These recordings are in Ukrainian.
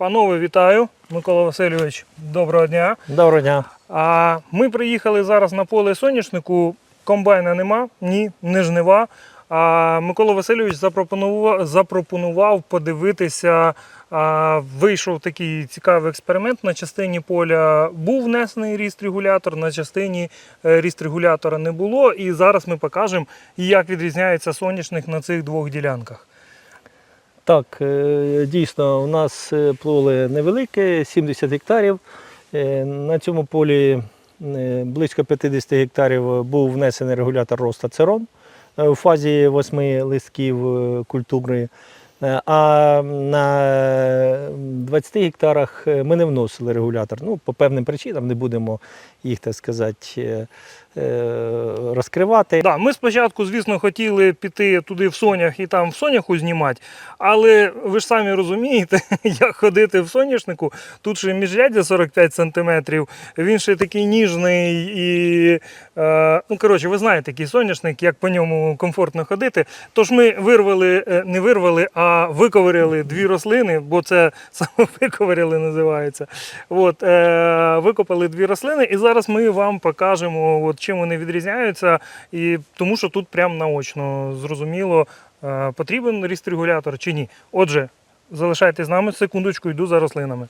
Панове, вітаю. Микола Васильович, доброго дня. Доброго дня. А ми приїхали зараз на поле соняшнику. Комбайна нема, ні, не жнива. А Микола Васильович запропонував, запропонував подивитися. А, вийшов такий цікавий експеримент. На частині поля був внесений ріст регулятор, на частині е, ріст регулятора не було. І зараз ми покажемо, як відрізняється соняшник на цих двох ділянках. Так, е, дійсно, у нас е, поле невелике, 70 гектарів. Е, На цьому полі близько 50 гектарів був внесений регулятор росту церон е, у фазі 8 листків культури. А на 20 гектарах ми не вносили регулятор. Ну, по певним причинам не будемо їх, так сказати, розкривати. Да, ми спочатку, звісно, хотіли піти туди в сонях і там в соняху знімати, але ви ж самі розумієте, як ходити в соняшнику. Тут ще міжряддя 45 см, він ще такий ніжний і. Е, ну, коротше, ви знаєте, який соняшник, як по ньому комфортно ходити. Тож ми вирвали, е, не вирвали, а виковиряли дві рослини, бо це саме виковиряли називається. От, е, викопали дві рослини, і зараз ми вам покажемо, от, чим вони відрізняються, і тому що тут прям наочно зрозуміло, е, потрібен ріст-регулятор чи ні. Отже, залишайтесь з нами секундочку, йду за рослинами.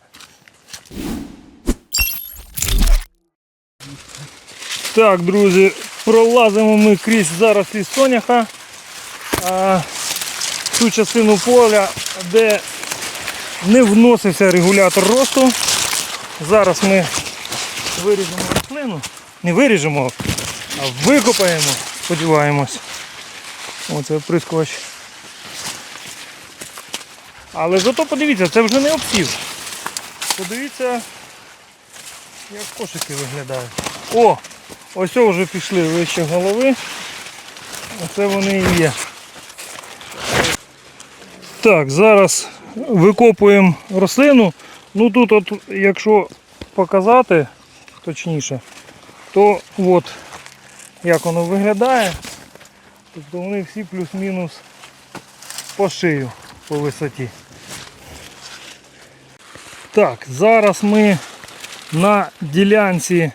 Так, друзі, пролазимо ми крізь зарослі соняха. А, ту частину поля, де не вносився регулятор росту. Зараз ми виріжемо рослину. Не виріжемо, а викопаємо, сподіваємось. Оце оприскувач. Але зато подивіться, це вже не обсів. Подивіться, як кошики виглядають. О! Ось вже пішли вище голови. Оце вони і є. Так, зараз викопуємо рослину. Ну тут, от, якщо показати точніше, то от як воно виглядає. Тобто вони всі плюс-мінус по шию по висоті. Так, зараз ми на ділянці,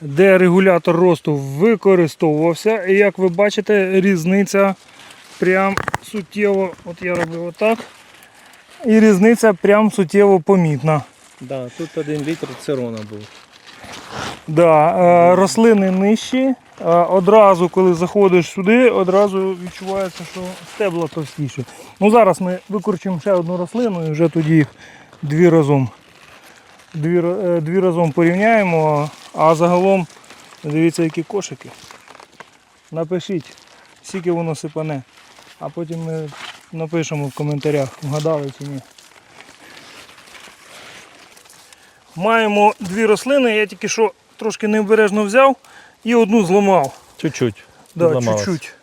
де регулятор росту використовувався. І як ви бачите, різниця прям суттєво, от я робив отак. І різниця прям суттєво помітна. Да, тут один літр церона був. Да, е, рослини нижчі. Е, одразу, коли заходиш сюди, одразу відчувається, що стебла товстіші. Ну, зараз ми викорчимо ще одну рослину і вже тоді їх дві разом. Дві, е, дві разом порівняємо, а загалом дивіться, які кошики. Напишіть, скільки воно сипане, а потім ми напишемо в коментарях, вгадали чи ні. Маємо дві рослини, я тільки що трошки необережно взяв і одну зламав. Чуть-чуть. Да, чуть-чуть.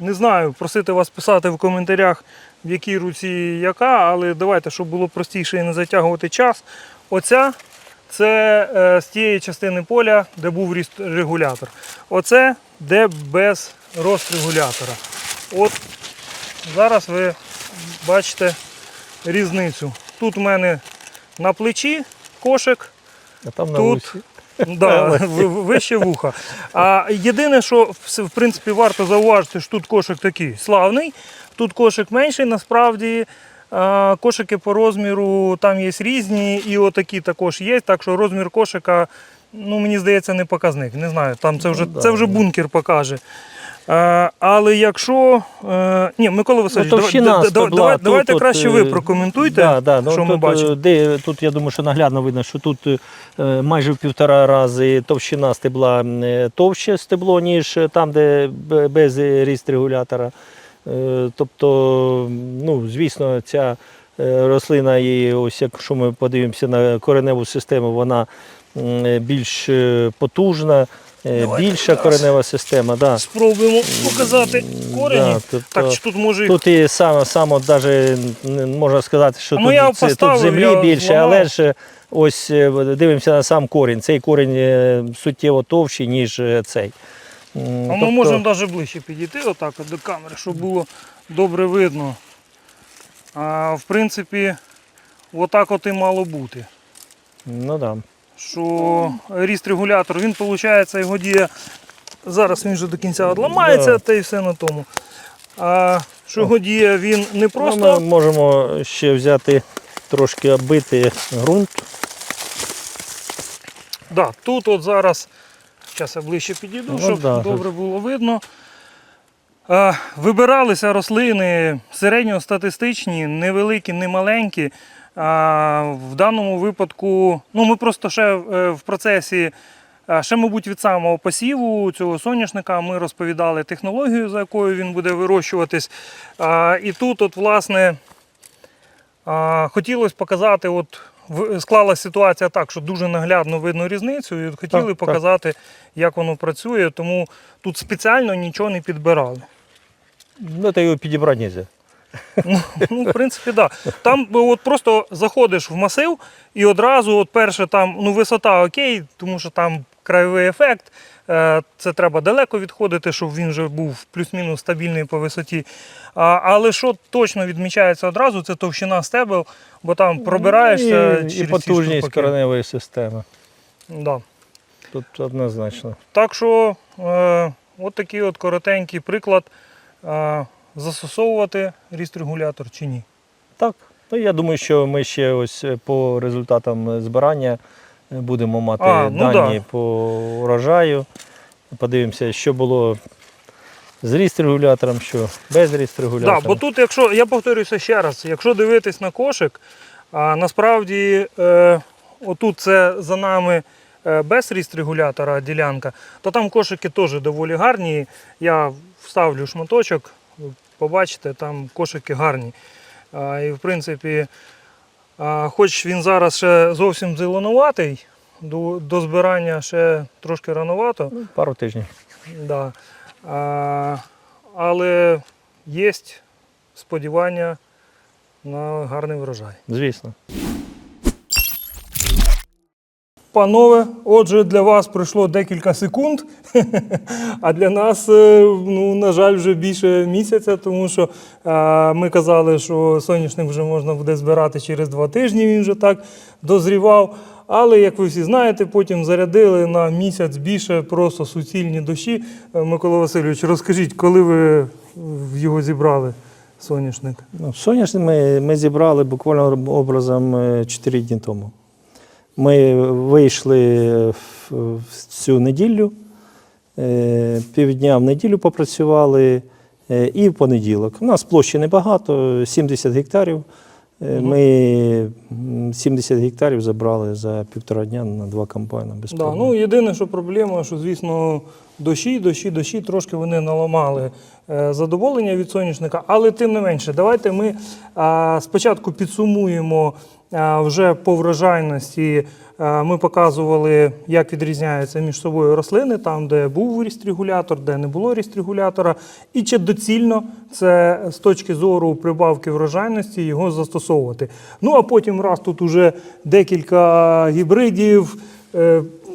Не знаю, просити вас писати в коментарях, в якій руці яка, але давайте, щоб було простіше і не затягувати час. Оця це е, з тієї частини поля, де був ріст регулятор. Оце де без рост регулятора. От зараз ви бачите різницю. Тут у мене на плечі кошик, А там на Тут-. Да, вище вуха. А єдине, що в принципі варто зауважити, що тут кошик такий славний, тут кошик менший, насправді. Кошики по розміру там є різні, і отакі також є. Так що розмір кошика, ну мені здається, не показник. Не знаю, там це вже, Ну, це вже ну. бункер покаже. А, але якщо. е, ні, Микола Васильович, Ну, давай- давай- тут давайте от, краще е, ви прокоментуйте, Да, да, ну, що ми тут, бачимо. е, Де, тут я думаю, що наглядно видно, що тут е, майже в півтора рази товщина стебла е, товще стебло, ніж там, де без ріст регулятора. Е, Тобто, ну, звісно, ця е, рослина, і ось якщо ми подивимося на кореневу систему, вона більш е, потужна, е, Давайте більша коренева система. Да. Спробуємо показати корені. Да, тобто- Так, чи тут може їх Тут і саме, саме даже, н- можна сказати, що А ну, я тут, це, тут поставив, землі я більше, зламав. але ж е, ось е, дивимося на сам корінь. Цей корінь е, суттєво товщий, ніж е, цей. М, А тобто- ми можемо навіть ближче підійти отак от до камери, щоб було добре видно. А, в принципі, отак от і мало бути. Ну да. Що ріст регулятор, він виходить, його діє. Зараз він вже до кінця одламається, Да. та й все на тому. А що його діє, він не Ну, просто. ми можемо ще взяти трошки оббити ґрунт. Да, тут от зараз, зараз я ближче підійду, Ну, щоб добре було видно. Вибиралися рослини середньостатистичні, невеликі, не маленькі. В даному випадку, ну ми просто ще е, в процесі, ще, мабуть, від самого посіву цього соняшника ми розповідали технологію, за якою він буде вирощуватись. І тут, от, власне, хотілося показати, от склалася ситуація так, що дуже наглядно видно різницю, і хотіли Так, так. показати, як воно працює, тому тут спеціально нічого не підбирали. Ну, та його підібрати не можна. Ну, в принципі, так. Да. Там от просто заходиш в масив і одразу, от перше, там ну, висота окей, тому що там краєвий ефект. е, Це треба далеко відходити, щоб він вже був плюс-мінус стабільний по висоті. Але що точно відмічається одразу, це товщина стебел, бо там пробираєшся і, через і потужність кореневої системи. Да. Тут однозначно. Так що, е, от такий от коротенький приклад. Е, застосовувати ріст-регулятор чи ні. Так. Ну, я думаю, що ми ще ось е, по результатам збирання будемо мати А, ну дані да. по урожаю. Подивимося, що було з ріст-регулятором, що без ріст-регулятора. Так, бо тут, якщо я повторюся ще раз, якщо дивитись на кошик, а насправді е, отут це за нами е, без регулятора ділянка, то там кошики теж доволі гарні. Я вставлю шматочок, побачите, там кошики гарні. А, і в принципі, хоч він зараз ще зовсім зеленуватий, до, до збирання ще трошки рановато. Ну, Пару тижнів. Да. А, але є сподівання на гарний врожай. Звісно. Панове, отже, для вас пройшло декілька секунд, а для нас, е, ну, на жаль, вже більше місяця, тому що е, ми казали, що соняшник вже можна буде збирати через два тижні, він вже так дозрівав. Але, як ви всі знаєте, потім зарядили на місяць більше просто суцільні дощі. Е, Микола Васильович, розкажіть, коли ви його зібрали соняшник? Ну, соняшник ми, ми зібрали буквально образом 4 дні тому. Ми вийшли в, цю неділю, е, півдня в неділю попрацювали е, і в понеділок. У нас площі небагато, 70 гектарів. Е, Ми 70 гектарів забрали за півтора дня на два комбайни без Да, ну єдине, що проблема, що звісно, дощі, дощі, дощі трошки вони наламали задоволення від соняшника, але тим не менше, давайте ми спочатку підсумуємо вже по врожайності. Ми показували, як відрізняються між собою рослини, там, де був ріст-регулятор, де не було ріст-регулятора, і чи доцільно це з точки зору прибавки врожайності його застосовувати. Ну а потім, раз тут уже декілька гібридів.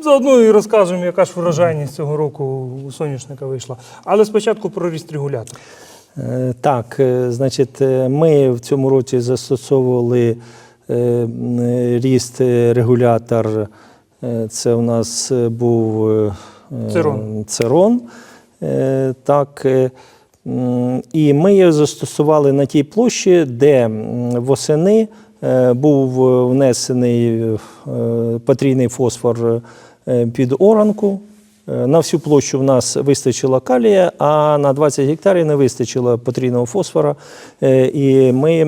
Заодно і розкажемо, яка ж врожайність цього року у соняшника вийшла. Але спочатку про ріст регулятор. Е, Так, е, значить, е, ми в цьому році застосовували ріст регулятор. Це у нас був Церон. церон. Так, і ми його застосували на тій площі, де восени був внесений потрійний фосфор під оранку. Е, На всю площу в нас вистачило калія, а на 20 гектарів не вистачило потрійного фосфора. Е, І ми е,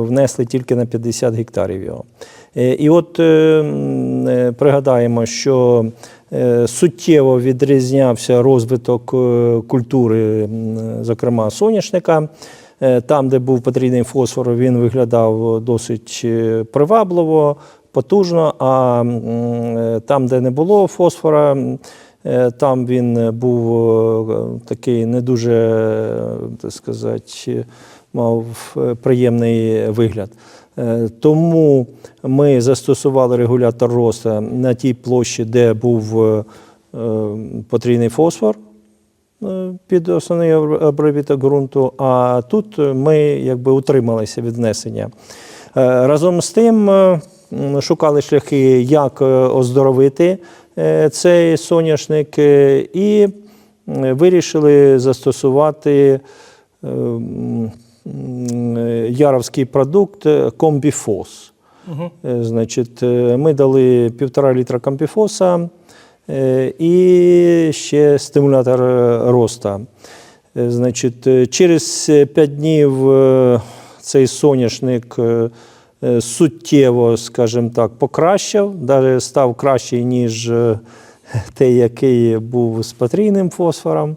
внесли тільки на 50 гектарів його. Е, І от е, е, пригадаємо, що е, суттєво відрізнявся розвиток е, культури, зокрема соняшника. Е, Там, де був потрійний фосфор, він виглядав досить е, привабливо, потужно. А е, там, де не було фосфора, е, там він був е, такий не дуже, так сказати, мав приємний вигляд. Тому ми застосували регулятор росту на тій площі, де був потрійний фосфор. під основний обробіток ґрунту, а тут ми якби утрималися від внесення. Разом з тим шукали шляхи, як е, оздоровити е, цей соняшник, е, і вирішили застосувати яровський продукт комбіфос. Е, Значить, ми дали півтора літра комбіфоса і ще стимулятор роста. Е, Значить, через 5 днів цей соняшник суттєво, скажімо так, покращав, навіть став кращий, ніж е, той, який був з патрійним фосфором.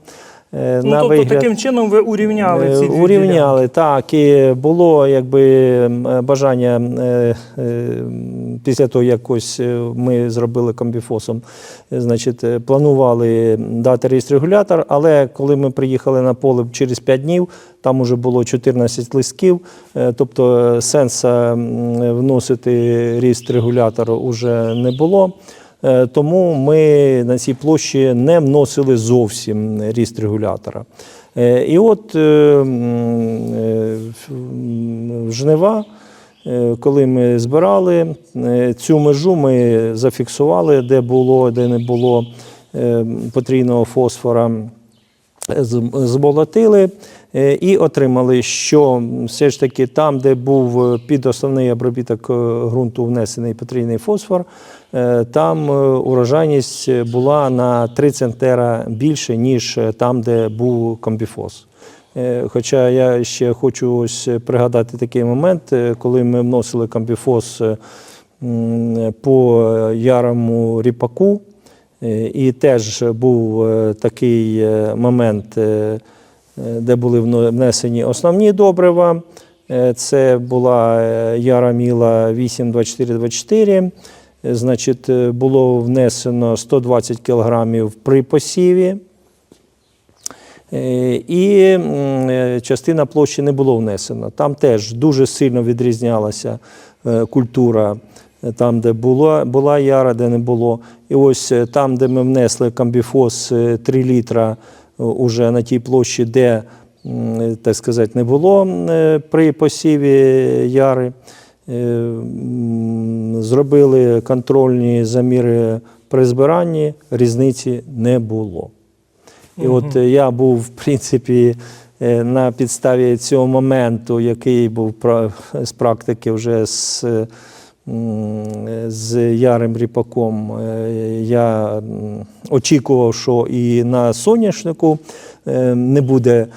Е, Ну, на тобто вигляд- таким чином ви урівняли ці Е, дві Урівняли, так. І було якби бажання е, м, після того, як ось ми зробили комбіфосом, значить, планували дати рейс-регулятор, але коли ми приїхали на поле через 5 днів, там уже було 14 листків, тобто сенсу м, вносити ріст-регулятор уже не було. Е, Тому ми на цій площі не вносили зовсім ріст регулятора. Е, І от е, в- жнива, коли ми збирали, цю межу ми зафіксували, де було, де не було потрійного фосфора зболотили і отримали, що все ж таки там, де був під основний обробіток ґрунту внесений потрійний фосфор, там е, урожайність була на 3 центнера більше, ніж е, там, де був комбіфос. Е, Хоча я ще хочу ось пригадати такий момент, е, коли ми вносили комбіфос е, по ярому ріпаку, Е, І теж був е, такий е, момент, е, е, де були внесені основні добрива. Е, Це була е, яра міла 82424. Значить, е, було внесено 120 кг при посіві. Е, І е, частина площі не було внесено. Там теж дуже сильно відрізнялася культура, там, де була, була яра, де не було. І ось там, де ми внесли комбіфос е, 3 літра уже на тій площі, де, так сказати, не було при посіві яри. Е, Зробили контрольні заміри при збиранні, різниці не було. І от е, я був, в принципі, е, на підставі цього моменту, який був з практики вже з, з Ярим Ріпаком, я очікував, що і на соняшнику не буде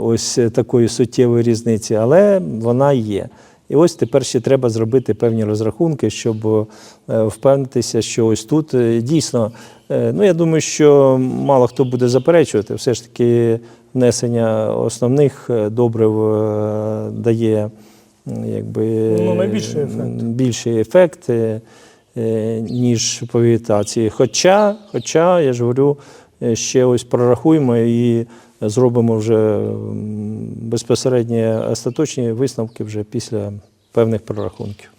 ось такої суттєвої різниці, але вона є. І ось тепер ще треба зробити певні розрахунки, щоб е, впевнитися, що ось тут е, дійсно, е, ну я думаю, що мало хто буде заперечувати, все ж таки внесення основних добрив дає якби, Ну, найбільший ефект. більший ефект, ніж по вегетації. Хоча, хоча, я ж говорю, ще ось прорахуємо і зробимо вже безпосередні остаточні висновки вже після певних прорахунків.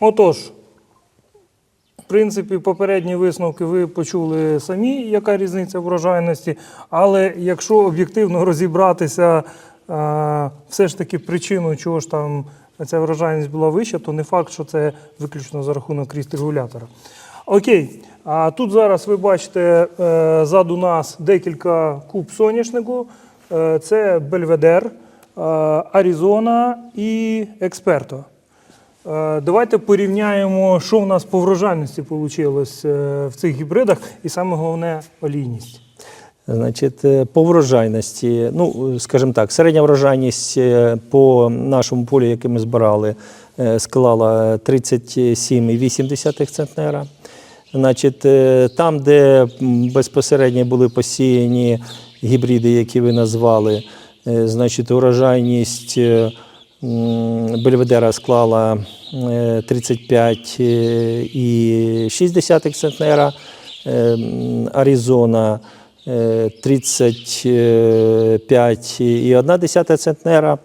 Отож, в принципі, попередні висновки ви почули самі, яка різниця врожайності. Але якщо об'єктивно розібратися, е, все ж таки причину, чого ж там ця врожайність була вища, то не факт, що це виключно за рахунок ріст-регулятора. Окей, а тут зараз ви бачите е, ззаду нас декілька куб соняшнику. Е, Це Бельведер, е, Аризона і Експерто. Давайте порівняємо, що в нас по врожайності вийшло в цих гібридах, і саме головне олійність. Значить, по врожайності, ну, скажімо так, середня врожайність по нашому полі, яке ми збирали, склала 37,8 центнера. Значить, е, там, де безпосередньо були посіяні гібриди, які ви назвали, е, значить, урожайність е, Бельведера склала е, 35,6 центнера, Аризона е, 35,1 центнера.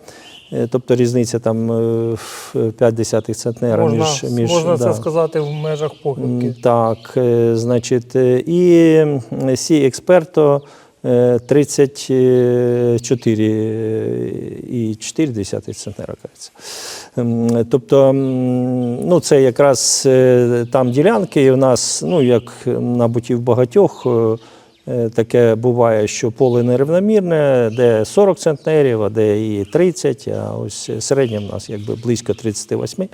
Е, Тобто різниця там е, в 5 десятих центнера Можна, між, між можна да. це сказати в межах похибки. Так, е, значить, е, і Сі Експерто е, 34,4 центнера. кажеться. Тобто, ну, це якраз е, там ділянки, і у нас, ну, як, мабуть, і в багатьох, е, е, таке буває, що поле нерівномірне, де 40 центнерів, а де і 30, а ось середнє в нас якби близько 38.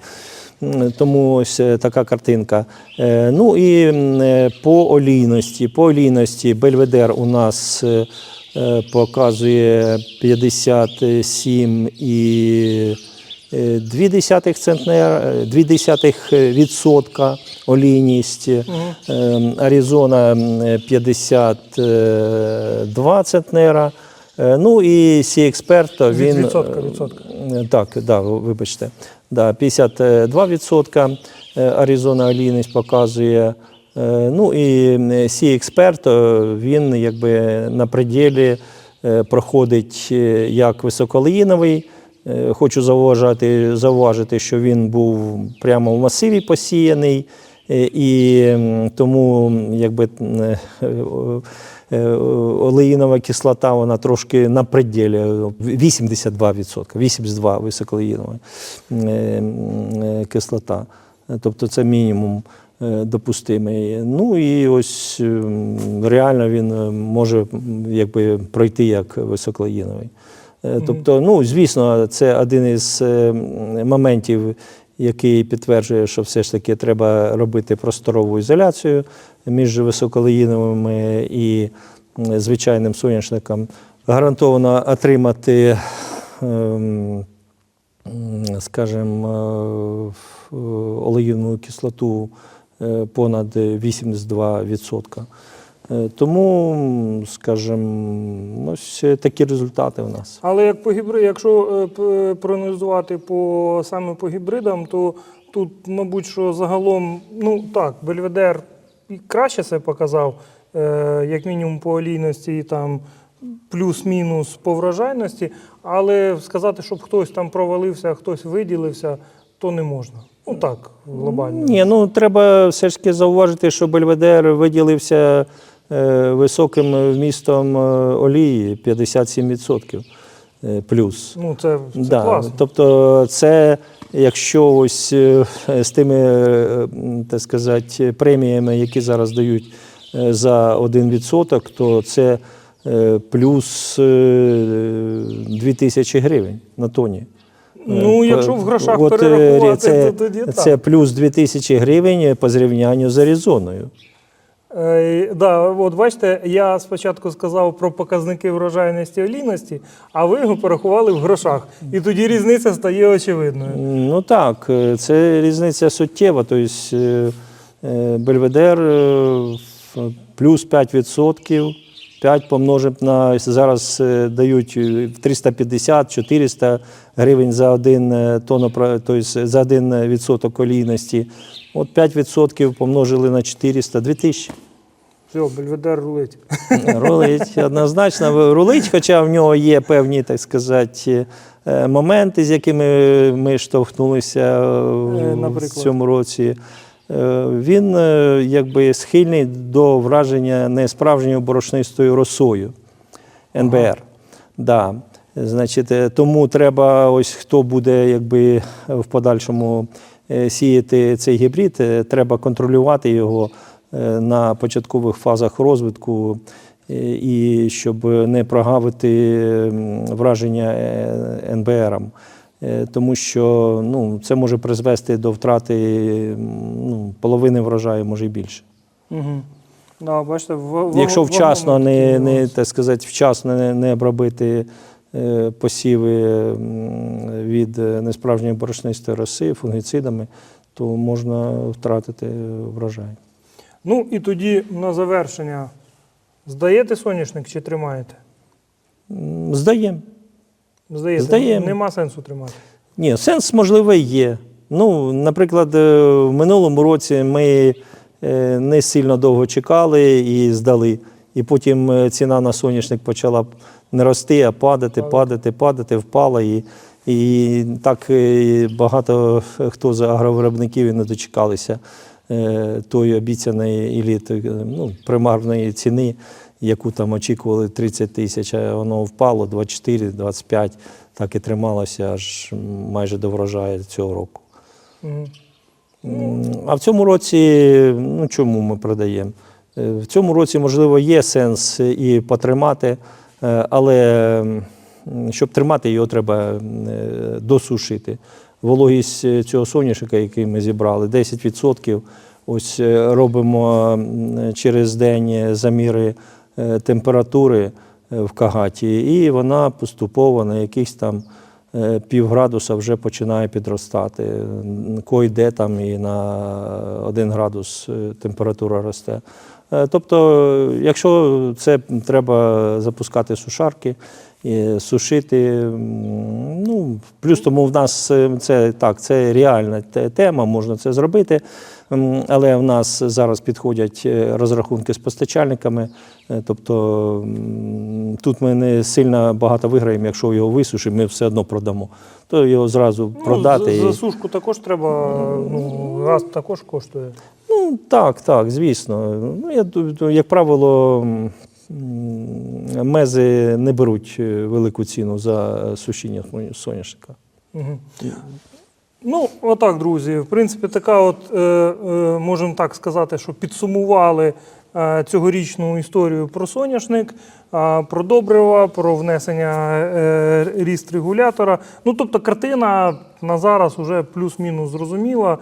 Тому ось е, така картинка. Е, Ну і е, по олійності. По олійності Бельведер у нас е, е, показує 57 і е, 2 десятих центнер, е, 2 десятих відсотка олійність. Е, Аризона м, 52 центнера. Е, Ну і Сі Експерто Від він відсотка, відсотка. Е, Так, да, вибачте. Да, 52% е, Аризона олійність показує. Е, Ну і Сі Експерт, він якби на пределі е, проходить е, як високолеїновий. Е, Хочу зауважити, зауважити, що він був прямо в масиві посіяний, е, і тому якби е, олеїнова кислота вона трошки на пределі 82%, 82 високолеїнова кислота. Тобто це мінімум допустимий. Ну і ось реально він може якби пройти як високолеїновий. Е, Тобто, ну, звісно, це один із е, моментів, який підтверджує, що все ж таки треба робити просторову ізоляцію між високолеїновими і звичайним соняшником. Гарантовано отримати, ем, скажімо, е, олеївну кислоту понад 82%. Е, Тому, скажімо, ось такі результати у нас. Але як по гібри, якщо е, проаналізувати по саме по гібридам, то тут, мабуть, що загалом, ну так, Бельведер краще себе показав, е, як мінімум по олійності і там плюс-мінус по врожайності, але сказати, щоб хтось там провалився, хтось виділився, то не можна. Ну так, глобально. Ні, ну треба все ж таки зауважити, що Бельведер виділився високим вмістом е, олії 57% е, плюс. Ну, це, це Да, класно. тобто, це якщо ось е, з тими, е, так сказати, преміями, які зараз дають е, за 1%, то це е, плюс е, 2000 гривень на тоні. Ну, Е, якщо в грошах от, е, перерахувати, це, то тоді так. це плюс 2000 гривень по зрівнянню з Аризоною. Е, да, от бачите, я спочатку сказав про показники врожайності олійності, а ви його порахували в грошах. І тоді різниця стає очевидною. Ну так, е, це різниця суттєва. Тобто е, е, Бельведер плюс 5%, 5 помножимо на зараз дають е, 350-400 гривень за один тонну, тобто за один відсоток олійності. От 5% помножили на 400 2000. Все, бельведер рулить. Рулить однозначно рулить, хоча в нього є певні, так сказати, е, моменти, з якими ми штовхнулися Е, в- в цьому році. Е, Він е, якби схильний до враження несправжньою борошнистою росою НБР. Да. Значить, е, тому треба, ось хто буде якби в подальшому е, сіяти цей гібрид, е, треба контролювати його е, на початкових фазах розвитку, е, і щоб не прогавити враження е, НБРом. Е, Тому що ну, це може призвести до втрати ну, половини врожаю, може і більше. Угу. Да, бачите, в, Якщо в- вчасно не, не, так сказати, вчасно не, не обробити е, посіви від е, несправжньої борошнистої роси фунгіцидами, то можна втратити врожай. Ну і тоді на завершення. Здаєте соняшник чи тримаєте? Здаємо. Здаєте, Здаємо. нема сенсу тримати. Ні, сенс, можливо, є. Ну, наприклад, е, в минулому році ми е, не сильно довго чекали і здали. І потім е, ціна на соняшник почала не рости, а падати, падати, падати, впала. І, і так багато хто з агровиробників і не дочекалися тої обіцяної ілі, е, ну, примарної ціни. яку там очікували 30 тисяч, а воно впало 24-25, так і трималося аж майже до врожаю цього року. А в цьому році, ну чому ми продаємо? Е, В цьому році, можливо, є сенс і потримати, е, але щоб тримати, його треба е, досушити. Вологість е, цього соняшника, який ми зібрали, 10%. Ось е, робимо через день заміри е, температури е, в кагаті, і вона поступово на якихось там півградуса вже починає підростати. Койде там і на 1 градус температура росте. Тобто, якщо це треба запускати сушарки, сушити, ну, плюс тому в нас е, це так, це реальна тема, можна це зробити. Але в нас зараз підходять е, розрахунки з постачальниками. Е, Тобто тут ми не сильно багато виграємо, якщо його висушимо, ми все одно продамо. То його зразу продати. Ну, і- за, за сушку також треба, ну, газ також коштує. Ну, так, так, звісно. Ну, я, як правило, мези не беруть е, велику ціну за сушіння соняшника. Ну, отак, друзі. В принципі, така, от, е, е, можемо так сказати, що підсумували е, цьогорічну історію про соняшник, е, про добрива, про внесення е, ріст регулятора. Ну, тобто, картина на зараз вже плюс-мінус зрозуміла.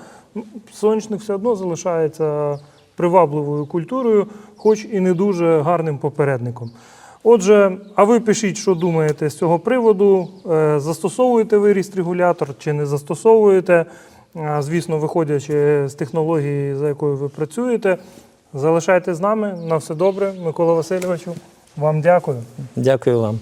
Соняшник все одно залишається привабливою культурою, хоч і не дуже гарним попередником. Отже, а ви пишіть, що думаєте з цього приводу. Е, Застосовуєте ви ріст-регулятор чи не застосовуєте? Звісно, виходячи з технології, за якою ви працюєте. Залишайтесь з нами. На все добре. Микола Васильовичу. Вам дякую. Дякую вам.